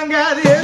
I got de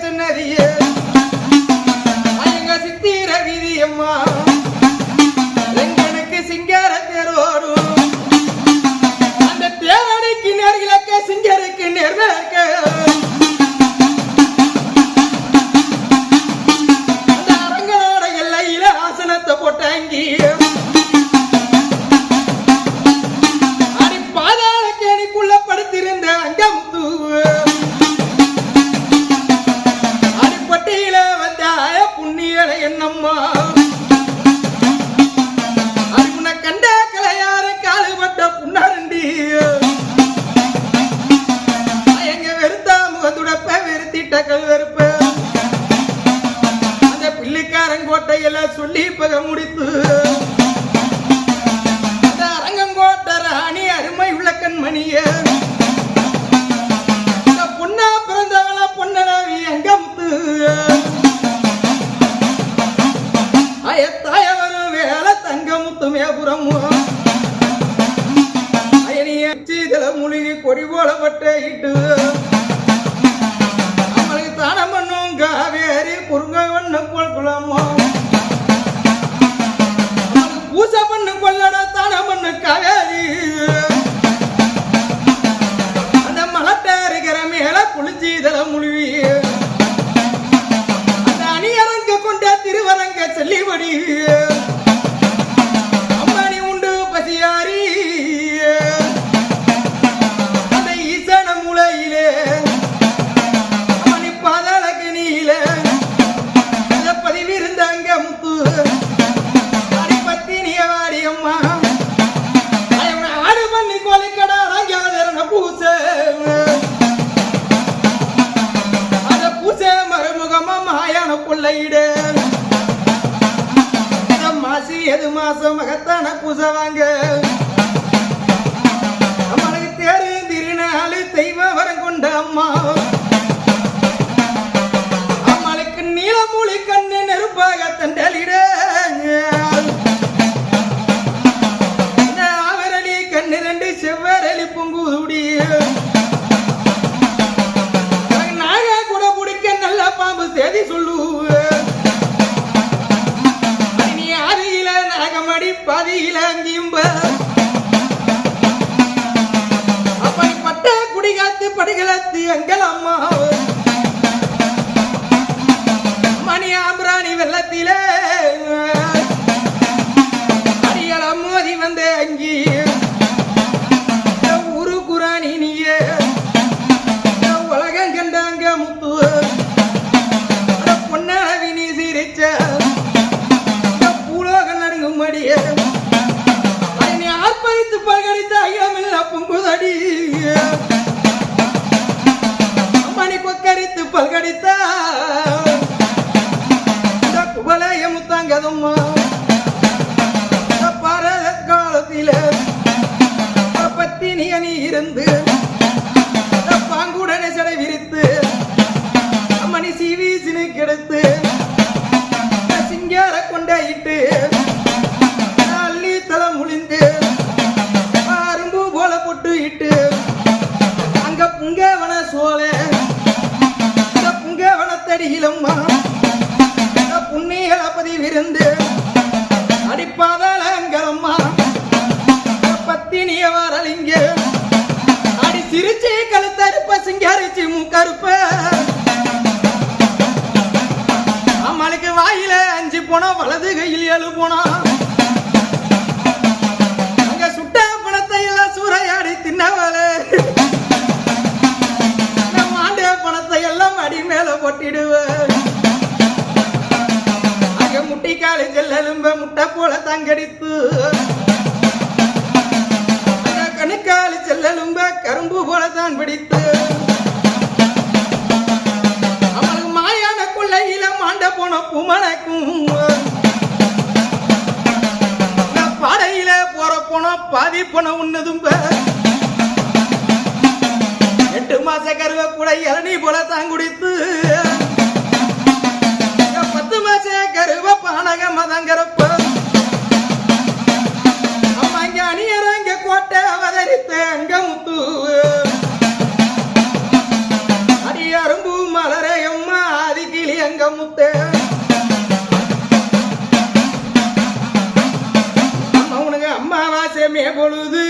maths நதியே. எங்க சித்திர விதியம்மா எங்கனுக்கு சிங்கார தேரோடும் அந்த தேரடிக்கு நேர்கிழக்க சிங்கருக்கு நேர்மேற்கு தாராய புண்ணியலை என்னம்மா? அறிவுன கண்ட கலையார காலுபட்ட புண்ணாரண்டி எங்க வெறுத்தா முகத்துடப்ப வெறுத்திட்ட கல் வெறுப்ப அந்த பிள்ளைக்காரன் கோட்டையில சொல்லி பக முடித்து. மேபுரமோ அயனிய சீதல முழுகி கொடி போலப்பட்ட இட்டு கண்டம்மா காலத்தில பத்தினிய நீ இருந்து பாங்குடனே செலை விரித்து மணி சி வீசினு கெடுத்து சிங்கார கொண்டாயிட்டு அள்ளி தலை முழிந்து நீ வரலிங்க அடி சிரிச்சு கழுத்தருப்ப சிங்காரிச்சு மூக்கருப்ப அம்மளுக்கு வாயில அஞ்சு போனா வலது கையில் ஏழு போனா. அங்க சுட்ட பணத்தை எல்லாம் சூறையாடி தின்னவளே. நம்ம ஆண்டு பணத்தை எல்லாம் அடி மேல போட்டிடுவேன் முட்டி காலை ஜெல்லெலும்ப முட்டை போல தங்கடித்து. எலும்ப கரும்பு போலதான் பிடித்து. அவளுக்கு மாயான கொள்ளையில மாண்ட போன குமணக்கும் பாடையில போற போன பாதி போன உன்னதும் எட்டு மாச கருவ கூட இளநீ போல தான் குடித்து பத்து மாச கருவ பானக மதங்கிறப்ப அம்மா அணியற அடியேறி தேங்கம் தூவு அடியரும்பு மலரையம்மா அதிகிளி எங்க முத்தே அம்மாவாசமே பொழுது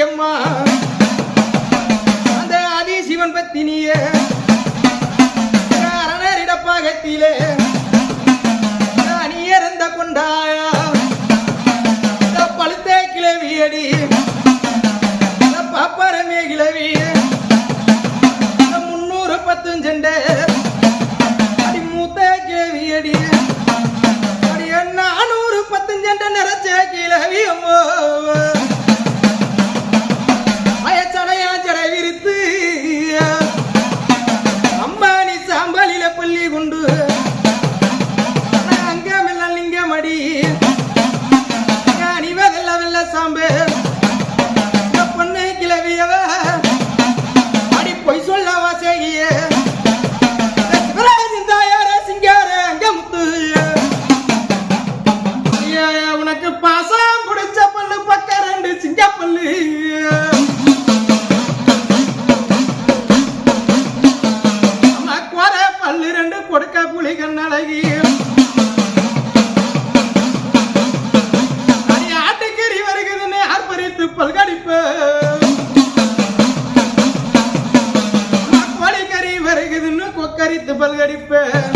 அம்மா. அந்த ஆதி சிவன் பத்தினியே. அரணரிடப்பாகத்திலே கொண்ட புலிகன் அழகி ஆட்டுக்கறி வருகிறதுன்னு அர்ப்பணித்து பல்கடிப்பு. கொக்கரித்து பல்கடிப்பேன்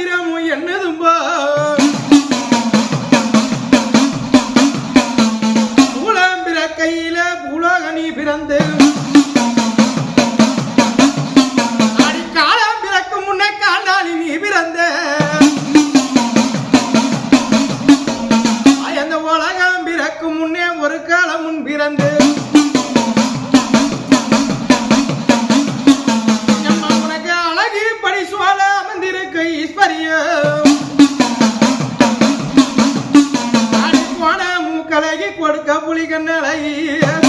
பாத்திரம் என்னதும்பா? கொடுக்க புலி கண்ணலையே